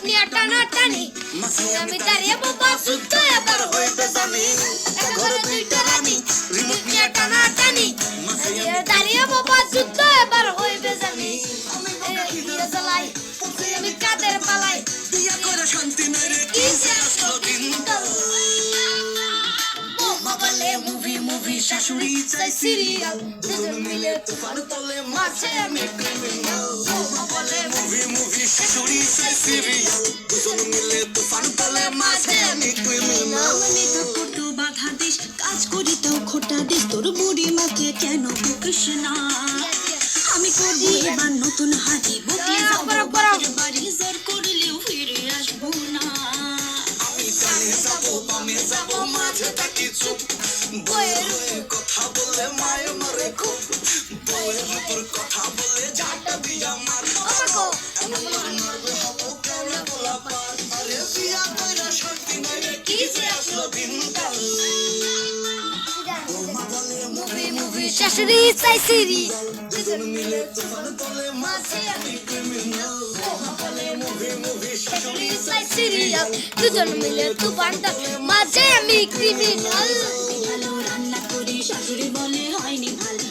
টানা টানি। আমি দাঁড়িয়ে বাবা শুদ্ধ এবার হইবে জানি। ঘরে দুইটা রানী রিমোট নিয়ে টানা টানি দাঁড়িয়ে বাবা শুদ্ধ এবার হইবে জানি। জ্বালাই? আমি কাদের পালাই? বিয়া করে শান্তি নাই রে কি যে আসলো দিনকাল বলে মুভি মুভি শাশুড়ি চাই সিরিয়াল দুজন মিলে তুফান তলে মাঝে আমি ক্রিমিনাল বলে মুভি মুভি শাশুড়ি চাই সিরিয়াল মাঝে আমি ক্রিমিনাল। আমি তো করতো বাধা দিস কাজ করি তাও খোটা দিস। তোর বুড়ি মাকে কেন বকিস না? আমি করব এবার নতুন হাজি বকলে যাব বড়, জোর করলেও ফিরে আসব না। আমি ডানে যাব বামে যাব মাঝে থাকি চুপ। বইয়ের কথা বলে মায়ে মারে খুব। কথা বলে ঝাঁটা মুভি মুভি শাশুড়ি চাই তলে মাঝে আমি ক্রিমিনাল ভালো রান্না করি শাশুড়ি বলে হয়নি ভালো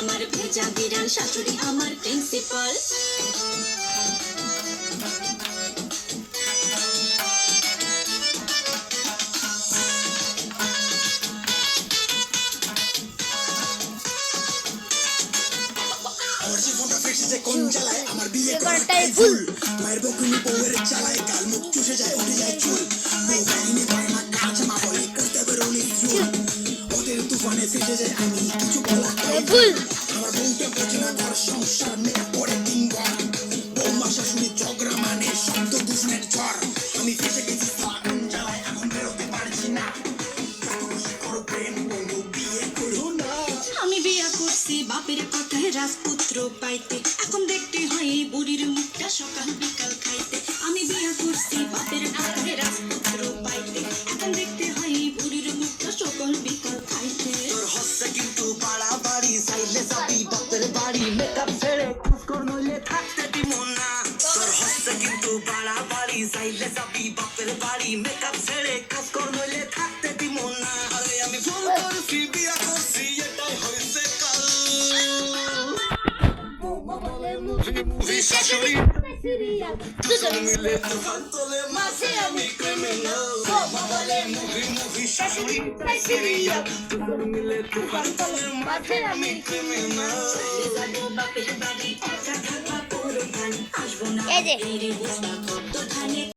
আমার ভেজা বিড়াল শাশুড়ি আমার প্রিন্সিপাল যে কোন জ্বালায়? আমার বিয়ে করাটাই ভুল। ভুল। মায়ের বকুনি বউয়ের চালায় গাল মুখ চুষে যায় উঠে যায় চুল। বউ বাহিনী করে না কাজ মা বলে করতে বেরোনি চুল। ওদের তুফানে ফেসে যায় আমি কিছু বলা ভুল। আমার বউটা বোঝে না ঘর সংসার মেয়ে পরে দিন বাপের কথায় রাজপুত্র পাইতে। এখন দেখতে হয় এই বুড়ির মুখটা সকাল বিকাল খাইতে। আমি বিয়া করছি বাপের কথায় রাজপুত্র পাইতে। এখন দেখতে হয় এই বুড়ির মুখটা সকাল বিকাল খাইতে। তোর হচ্ছে কিন্তু বাড়াবাড়ি চাইলে যাবি বাপের বাড়ি। মেকআপ ছেড়ে খুশ নইলে থাকতে দিব না। তোর হচ্ছে কিন্তু বাড়াবাড়ি চাইলে যাবি বাপের বাড়ি। মেকআপ ছেড়ে কাজ নইলে থাকতে দিব না। আরে আমি ভুল করছি, বিয়া করছি, এটাই হয়েছে এই যে।